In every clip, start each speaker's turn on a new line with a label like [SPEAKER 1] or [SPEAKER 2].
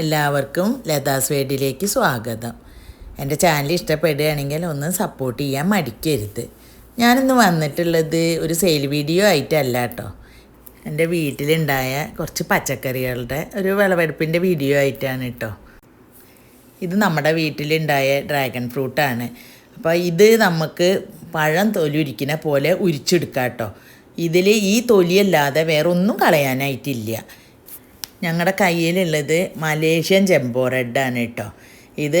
[SPEAKER 1] എല്ലാവർക്കും ലതാസ് വേഡിലേക്ക് സ്വാഗതം. എന്റെ ചാനൽ ഇഷ്ടപ്പെടുകയാണെങ്കിൽ ഒന്ന് സപ്പോർട്ട് ചെയ്യാൻ മടിക്കരുത്. ഞാനിന്ന് വന്നിട്ടുള്ളത് ഒരു സെയിൽ വീഡിയോ ആയിട്ടല്ല കേട്ടോ എന്റെ വീട്ടിലുണ്ടായ കുറച്ച് പച്ചക്കറികളുടെ ഒരു വിളവെടുപ്പിന്റെ വീഡിയോ ആയിട്ടാണ് കേട്ടോ ഇത് നമ്മുടെ വീട്ടിലുണ്ടായ ഡ്രാഗൺ ഫ്രൂട്ടാണ് അപ്പോൾ ഇത് നമുക്ക് പഴം തൊലി ഉരിക്കുന്ന പോലെ ഉരിച്ചെടുക്കാം കേട്ടോ ഇതിൽ ഈ തൊലിയല്ലാതെ വേറൊന്നും കളയാനായിട്ടില്ല. ഞങ്ങളുടെ കയ്യിലുള്ളത് മലേഷ്യൻ ജംബോ റെഡാണ് കേട്ടോ. ഇത്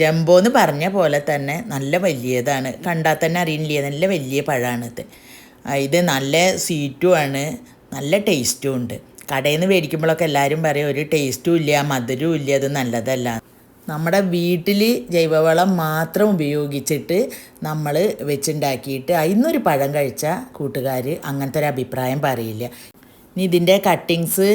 [SPEAKER 1] ജംബോ എന്ന് പറഞ്ഞ പോലെ തന്നെ നല്ല വലിയതാണ്. കണ്ടാൽ തന്നെ അറിയില്ല? നല്ല വലിയ പഴമാണിത് ഇത് നല്ല സ്വീറ്റുമാണ് നല്ല ടേസ്റ്റും ഉണ്ട്. കടയിൽ നിന്ന് മേടിക്കുമ്പോഴൊക്കെ എല്ലാവരും പറയും ഒരു ടേസ്റ്റും ഇല്ല മധുരവും ഇല്ല അത് നല്ലതല്ല. നമ്മുടെ വീട്ടിൽ ജൈവവളം മാത്രം ഉപയോഗിച്ചിട്ട് നമ്മൾ വെച്ചുണ്ടാക്കിയിട്ട് അതിന്നൊരു പഴം കഴിച്ച കൂട്ടുകാർ അങ്ങനത്തെ ഒരു അഭിപ്രായം പറയില്ല. ഇനി ഇതിന്റെ കട്ടിങ്സ്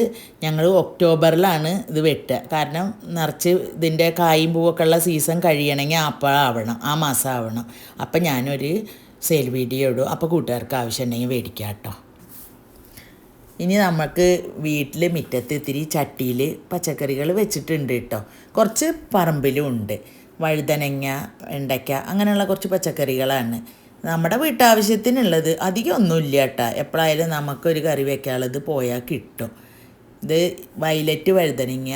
[SPEAKER 1] ഞങ്ങൾ ഒക്ടോബറിലാണ് ഇത് വെട്ടുക. കാരണം നിറച്ച് ഇതിന്റെ കായും പൂവൊക്കെ ഉള്ള സീസൺ കഴിയണമെങ്കിൽ അപ്പോഴാവണം ആ മാസം ആവണം. അപ്പം ഞാനൊരു സെയിൽ വീഡിയോ ഇടും. അപ്പോൾ കൂട്ടുകാർക്ക് ആവശ്യമുണ്ടെങ്കിൽ മേടിക്കാം കേട്ടോ. ഇനി നമുക്ക് വീട്ടിൽ മുറ്റത്ത് ഇത്തിരി ചട്ടിയിൽ പച്ചക്കറികൾ വെച്ചിട്ടുണ്ട് കേട്ടോ. കുറച്ച് പറമ്പിലും ഉണ്ട്. വഴുതനങ്ങ വെണ്ടയ്ക്ക അങ്ങനെയുള്ള കുറച്ച് പച്ചക്കറികളാണ്. നമ്മുടെ വീട്ടാവശ്യത്തിനുള്ളത് അധികം ഒന്നുമില്ല കേട്ടോ. എപ്പോഴായാലും നമുക്കൊരു കറി വെക്കാനുള്ളത് പോയാൽ കിട്ടും. ഇത് വയലറ്റ് വഴുതനങ്ങ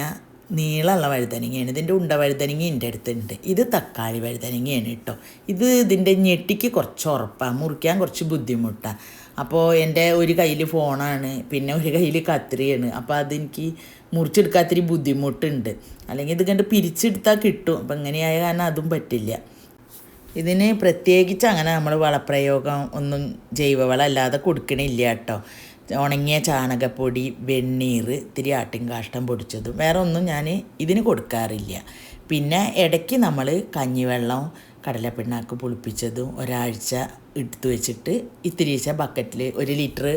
[SPEAKER 1] നീളമുള്ള വഴുതനങ്ങയാണ്. ഇതിന്റെ ഉണ്ട വഴുതനങ്ങ എന്റെ അടുത്തുണ്ട്. ഇത് തക്കാളി വഴുതനങ്ങയാണ് കേട്ടോ. ഇത് ഇതിന്റെ ഞെട്ടിക്ക് കുറച്ച് ഉറപ്പാണ് മുറിക്കാൻ കുറച്ച് ബുദ്ധിമുട്ടാണ് അപ്പോൾ എന്റെ ഒരു കയ്യിൽ ഫോണാണ് പിന്നെ ഒരു കയ്യിൽ കത്രിയാണ് അപ്പോൾ അതെനിക്ക് മുറിച്ചെടുക്കാത്തിരി ബുദ്ധിമുട്ടുണ്ട്. അല്ലെങ്കിൽ ഇത് കണ്ട് പിരിച്ചെടുത്താൽ കിട്ടും. അപ്പം ഇങ്ങനെയായ കാരണം അതും പറ്റില്ല. ഇതിന് പ്രത്യേകിച്ച് അങ്ങനെ നമ്മൾ വളപ്രയോഗം ഒന്നും ജൈവവളം അല്ലാതെ കൊടുക്കണില്ല കേട്ടോ. ഉണങ്ങിയ ചാണകപ്പൊടി വെണ്ണീർ ഇത്തിരി ആട്ടിൻകാഷ്ടം പൊടിച്ചതും വേറെ ഒന്നും ഞാൻ ഇതിന് കൊടുക്കാറില്ല. പിന്നെ ഇടയ്ക്ക് നമ്മൾ കഞ്ഞിവെള്ളം കടലപ്പിണ്ണാക്ക് പുളിപ്പിച്ചതും ഒരാഴ്ച എടുത്തു വെച്ചിട്ട് ഇത്തിരീച്ച ബക്കറ്റിൽ ഒരു ലിറ്റർ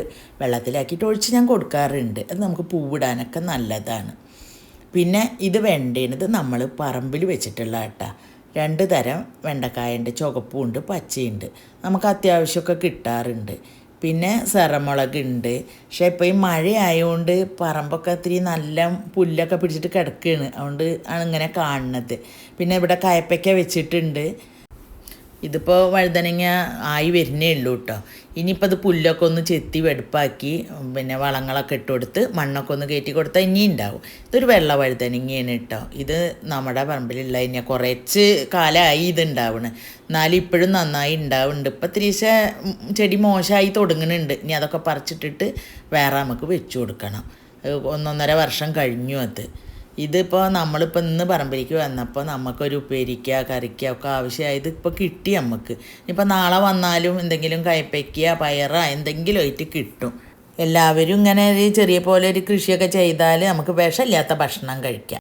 [SPEAKER 1] വെള്ളത്തിലാക്കിയിട്ട് ഒഴിച്ച് ഞാൻ കൊടുക്കാറുണ്ട്. അത് നമുക്ക് പൂവിടാനൊക്കെ നല്ലതാണ്. പിന്നെ ഇത് വേണ്ടത് നമ്മൾ പറമ്പിൽ വെച്ചിട്ടുള്ള കേട്ടോ രണ്ട് തരം വെണ്ടക്കായുണ്ട് ചുവപ്പുണ്ട് പച്ചയുണ്ട്. നമുക്ക് അത്യാവശ്യമൊക്കെ കിട്ടാറുണ്ട്. പിന്നെ സെറമുളക് ഉണ്ട് പക്ഷേ ഇപ്പോൾ ഈ മഴ ആയതുകൊണ്ട് പറമ്പൊക്കെ ഇത്തിരി നല്ല പുല്ലൊക്കെ പിടിച്ചിട്ട് കിടക്കുകയാണ് അതുകൊണ്ട് ആണ് ഇങ്ങനെ കാണുന്നത്. പിന്നെ ഇവിടെ കയപ്പയ്ക്ക വെച്ചിട്ടുണ്ട്. ഇതിപ്പോൾ വഴുതനങ്ങ ആയി വരുന്നേ ഉള്ളൂ കേട്ടോ ഇനിയിപ്പോൾ അത് പുല്ലൊക്കെ ഒന്ന് ചെത്തി വെടുപ്പാക്കി പിന്നെ വളങ്ങളൊക്കെ ഇട്ട് കൊടുത്ത് മണ്ണൊക്കെ ഒന്ന് കയറ്റി കൊടുത്താൽ ഇനി ഉണ്ടാവും ഇതൊരു വെള്ള വഴുതനങ്ങയാണ് കേട്ടോ ഇത് നമ്മുടെ പറമ്പിലുള്ള ഇനി കുറച്ച് കാലമായി ഇത് ഉണ്ടാവണ് എന്നാലും ഇപ്പോഴും നന്നായി ഉണ്ടാവുന്നുണ്ട് ഇപ്പം തിരിച്ച ചെടി മോശമായി തുടങ്ങുന്നുണ്ട് ഇനി അതൊക്കെ പറിച്ചിട്ടിട്ട് വേറെ നമുക്ക് വെച്ചു കൊടുക്കണം. ഒന്നൊന്നര വർഷം കഴിഞ്ഞു അത്. ഇതിപ്പോൾ നമ്മളിപ്പോൾ ഇന്ന് പറമ്പിലേക്ക് വന്നപ്പോൾ നമുക്കൊരു ഉപ്പേരിക്ക കറിക്ക ഒക്കെ ആവശ്യമായത് ഇപ്പോൾ കിട്ടി നമുക്ക് ഇനിയിപ്പോൾ നാളെ വന്നാലും എന്തെങ്കിലും കയ്പ്പയ്ക്ക പയറ എന്തെങ്കിലും ആയിട്ട് കിട്ടും. എല്ലാവരും ഇങ്ങനെ ഒരു ചെറിയ പോലെ ഒരു കൃഷിയൊക്കെ ചെയ്താൽ നമുക്ക് വിഷമില്ലാത്ത ഭക്ഷണം കഴിക്കാം.